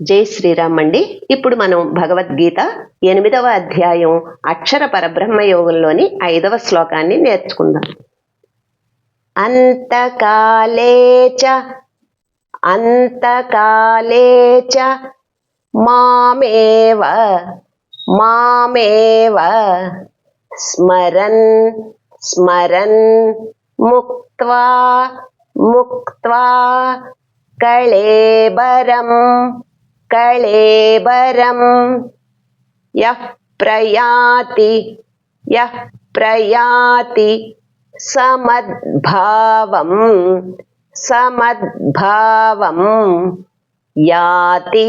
జై శ్రీరామ్ అండి. ఇప్పుడు మనం భగవద్గీత ఎనిమిదవ అధ్యాయం అక్షర పరబ్రహ్మ యోగంలోని ఐదవ శ్లోకాన్ని నేర్చుకుందాం. అంతకాలే చ అంతకాలే చ మామేవ మామేవ స్మరన్ స్మరన్ ముక్త్వా ముక్త్వా కళేబరం కళేబరం యః ప్రయాతి యః ప్రయాతి సమద్భావం సమద్భావం యాతి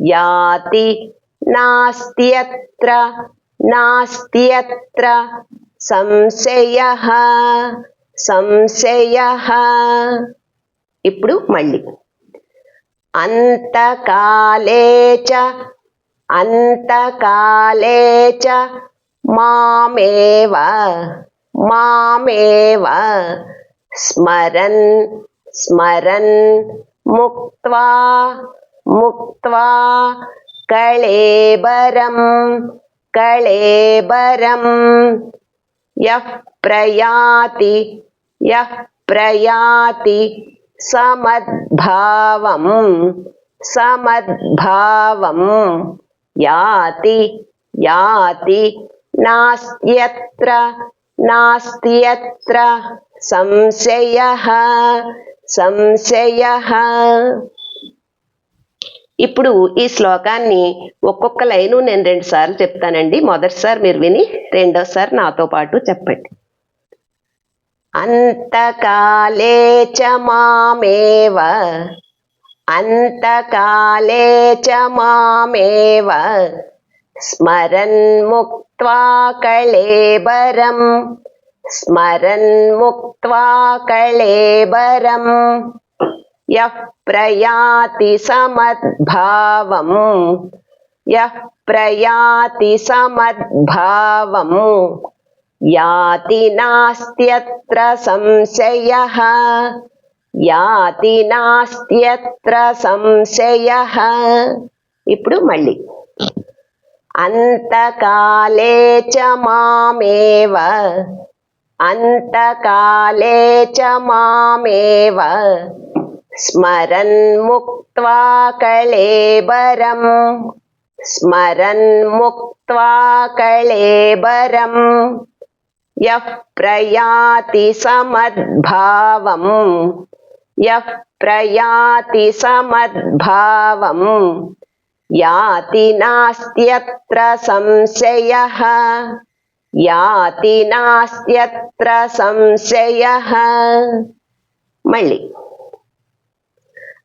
యాతి నాస్త్యత్ర నాస్త్యత్ర సంశయ సంశయ ఇప్పుడు మళ్ళీ అంతకాలే చ అంతకాలే చ మామేవ మామేవ స్మరన్ స్మరన్ ముక్త్వా ముక్త్వా కళేబరం కళేబరం యః ప్రయాతి యః ప్రయాతి సమద్భావం సమద్భావం యాతి యాతి నాస్త్యత్ర నాస్త్యత్ర సంశయ సంశయ. ఇప్పుడు ఈ శ్లోకాన్ని ఒక్కొక్క లైను నేను రెండు సార్లు చెప్తానండి. మొదటిసారి మీరు విని రెండోసారి నాతో పాటు చెప్పండి. అంతకాలే చ మామేవ అంతకాలే చ మామేవ స్మరన్ ముక్త్వా కళేబరం స్మరన్ ముక్త్వా కళేబరం యః ప్రయాతి సమద్భావం యః ప్రయాతి సమద్భావం. యాతి నాస్త్యత్ర సంశయ యాతి నాస్త్యత్ర సంశయ ఇప్పుడు మళ్ళీ. అంతకాలే చ మామేవ। అంతకాలే చ మామేవ। స్మరన్ ముక్త్వా కళేబరం। స్మరన్ ముక్త్వా కళేబరం। యః ప్రయాతి సమద్భావం యః ప్రయాతి సమద్భావం యాతి నాస్త్యత్ర సంశయ యాతి నాస్త్యత్ర సంశయ. మళ్ళీ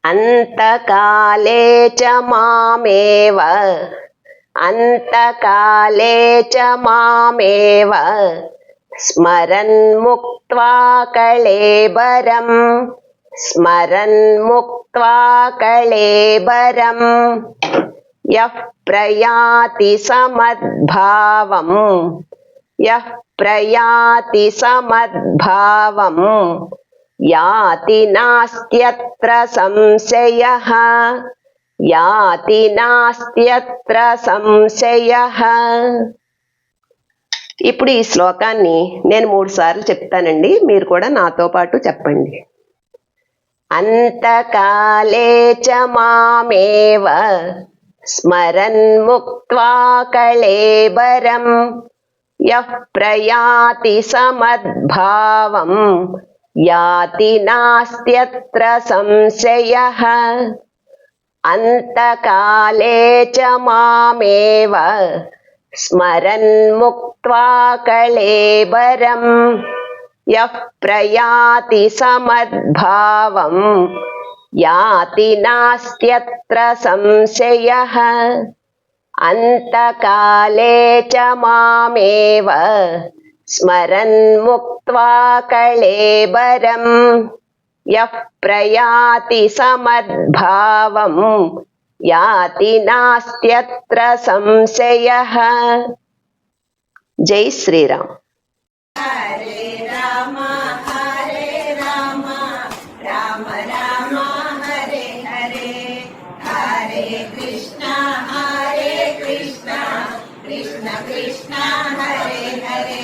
అంతకాలే చ మామేవ అంతకాలే చ మామేవ స్మరన్ ముక్త్వా కళేబరం స్మరన్ ముక్త్వా కళేబరం యః ప్రయాతి సమద్భావం యః ప్రయాతి సమద్భావం యాతి నాస్త్యత్ర సంశయః యాతి నాస్త్యత్ర సంశయః ఇప్పుడు ఈ శ్లోకాన్ని నేను మూడు సార్లు చెప్తానండి. మీరు కూడా నాతో పాటు చెప్పండి. అంతకాలే చ మామేవ స్మరన్ ముక్వా కళేబరం యః ప్రయాతి సమద్భావం యాతి నాస్త్యత్ర సంశయః. అంతకాలే చ మామేవ స్మరన్ ముక్త్వా కళేబరం యః ప్రయాతి సమద్భావం యాతి నాస్త్యత్ర సంశయః అంతకాలే చ మామేవ స్మరన్ ముక్త్వా కళేబరం యః ప్రయాతి సమద్భావం యాతి నాస్త్యత్ర సంశయః జై శ్రీరామ్ హరే